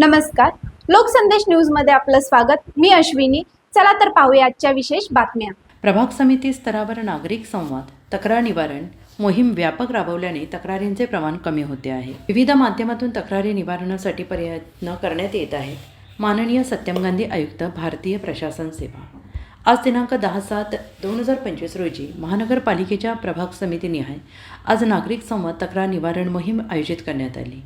नमस्कार. लोकसंदेश न्यूजमध्ये आपलं स्वागत. मी अश्विनी. चला तर पाहूया आजच्या विशेष बातम्या. प्रभाग समिती स्तरावर नागरिक संवाद तक्रार निवारण मोहीम व्यापक राबवल्याने तक्रारींचे प्रमाण कमी होते आहे. विविध माध्यमातून तक्रारी निवारणासाठी प्रयत्न करण्यात येत आहेत. माननीय सत्यम गांधी आयुक्त भारतीय प्रशासन सेवा. आज दिनांक दहा सात दोन हजार पंचवीस रोजी महानगरपालिकेच्या प्रभाग समितीनिहाय आज नागरिक संवाद तक्रार निवारण मोहीम आयोजित करण्यात आली.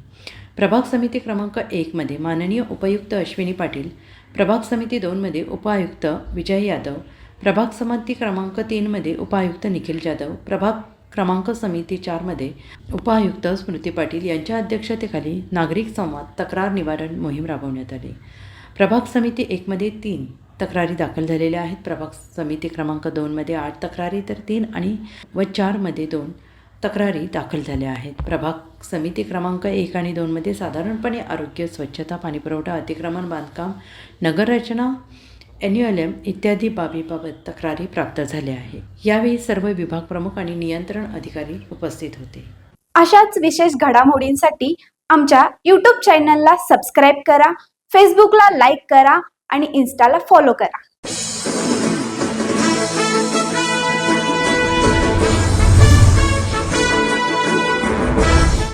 प्रभाग समिती क्रमांक एकमध्ये माननीय उपायुक्त अश्विनी पाटील प्रभाग समिती दोनमध्ये उपायुक्त विजय यादव प्रभाग समिती क्रमांक तीनमध्ये उपायुक्त निखिल जाधव प्रभाग क्रमांक समिती चारमध्ये उपायुक्त स्मृती पाटील यांच्या अध्यक्षतेखाली नागरिक संवाद तक्रार निवारण मोहीम राबवण्यात आली. प्रभाग समिती एकमध्ये तीन तक्रारी दाखल झालेल्या आहेत. प्रभाग समिती क्रमांक दोनमध्ये आठ तक्रारी तर तीन आणि व चारमध्ये दोन तक्रारी दाखल झाल्या आहेत. प्रभाग समिती क्रमांक एक आणि दोनमध्ये साधारणपणे आरोग्य स्वच्छता पाणीपुरवठा अतिक्रमण बांधकाम नगररचना एन्युएलएम इत्यादी बाबीबाबत तक्रारी प्राप्त झाल्या आहे यावेळी सर्व विभाग प्रमुख आणि नियंत्रण अधिकारी उपस्थित होते. अशाच विशेष घडामोडींसाठी आमच्या यूट्यूब चॅनलला सबस्क्राईब करा फेसबुकला लाईक करा आणि इन्स्टाला फॉलो करा.